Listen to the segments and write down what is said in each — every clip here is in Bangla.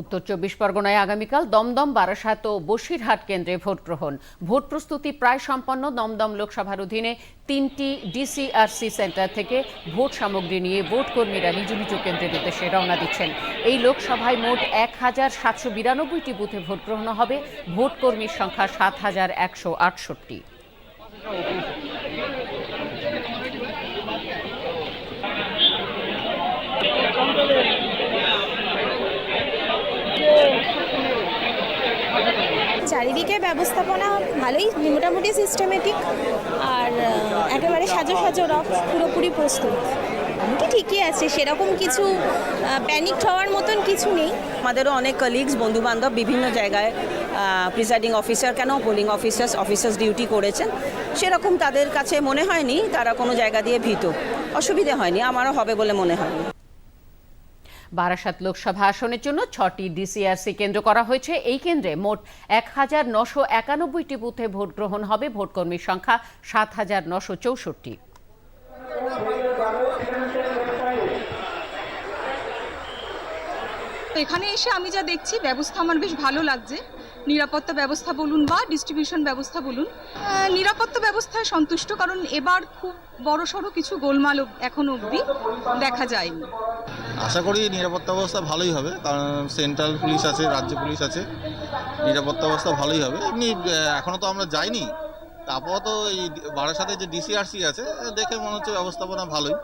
উত্তর চব্বিশ পরগনায় আগামীকাল দমদম, বারাসাত ও বসিরহাট কেন্দ্রে ভোট গ্রহণ। ভোট প্রস্তুতি প্রায় সম্পন্ন। দমদম লোকসভার অধীনে তিনটি ডিসিআরসি সেন্টার থেকে ভোট সামগ্রী নিয়ে ভোট কর্মীরা নিজ নিজ কেন্দ্রের উদ্দেশ্যে রওনা দিচ্ছেন। এই লোকসভায় মোট এক হাজার সাতশো বিরানব্বইটি বুথে ভোট গ্রহণ হবে। ভোট কর্মীর সংখ্যা সাত হাজার একশো আটষট্টি। চারিদিকে ব্যবস্থাপনা ভালোই, মোটামুটি সিস্টেমেটিক আর একেবারে সাজো সাজো রক, পুরোপুরি প্রস্তুত। মোটামুটি ঠিকই আছে, সেরকম কিছু প্যানিক হওয়ার মতন কিছু নেই। আমাদেরও অনেক কলিগস বন্ধু বান্ধব বিভিন্ন জায়গায় প্রিসাইডিং অফিসার কেন পোলিং অফিসার্স অফিসার্স ডিউটি করেছেন। সেরকম তাদের কাছে মনে হয়নি, তারা কোনো জায়গা দিয়ে ভীত। অসুবিধে হয়নি, আমারও হবে বলে মনে হয়নি বারাসাত লোকসভা আসনের জন্য ছটি ডিসিআরসি কেন্দ্র করা হয়েছে। এই কেন্দ্রে মোট এক হাজার নশো একানব্বইটি বুথে ভোট গ্রহণ হবে। ভোটকর্মীর সংখ্যা সাত হাজার নশো চৌষট্টি। এখানে এসে আমি যা দেখছি, ব্যবস্থা আমার বেশ ভালো লাগছে। নিরাপত্তা ব্যবস্থা বলুন বা ডিস্ট্রিবিউশন ব্যবস্থা বলুন। নিরাপত্তা ব্যবস্থায় সন্তুষ্ট, কারণ এবার খুব বড় সড়ো কিছু গোলমাল এখনও অবধি দেখা যায়নি। আশা করি নিরাপত্তা ব্যবস্থা ভালোই হবে কারণ সেন্ট্রাল পুলিশ আছে রাজ্য পুলিশ আছে নিরাপত্তা ব্যবস্থা ভালোই হবে। এমনি আহ, এখনও তো আমরা যাইনি তা আপাতত এই বারাসাতে যে ডিসিআরসি আছে দেখে মনে হচ্ছে ব্যবস্থাপনা ভালোই।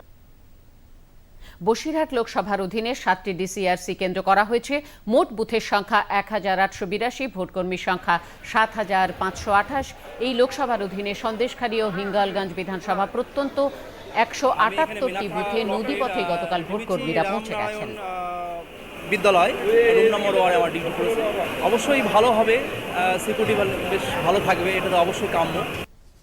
বসিরহাট লোকসভার অধীনে সাতটি ডিসিআরসি কেন্দ্র করা হয়েছে। মোট বুথের সংখ্যা এক হাজার আটশো বিরাশি ভোটকর্মীর সংখ্যা সাত হাজার পাঁচশো আঠাশ। এই লোকসভার অধীনে সন্দেশখালী ও হিঙ্গলগঞ্জ বিধানসভা প্রত্যন্ত একশো আটাত্তরটি বুথে নদীপথে গতকাল ভোটকর্মীরা পৌঁছে গেছেন। বিদ্যালয় রুম নম্বর ওয়ারে আমার ডিগ্রি করেছে। অবশ্যই ভালো হবে সিকিউরিটি বেশ ভালো থাকবে এটা তো অবশ্যই কাম্য।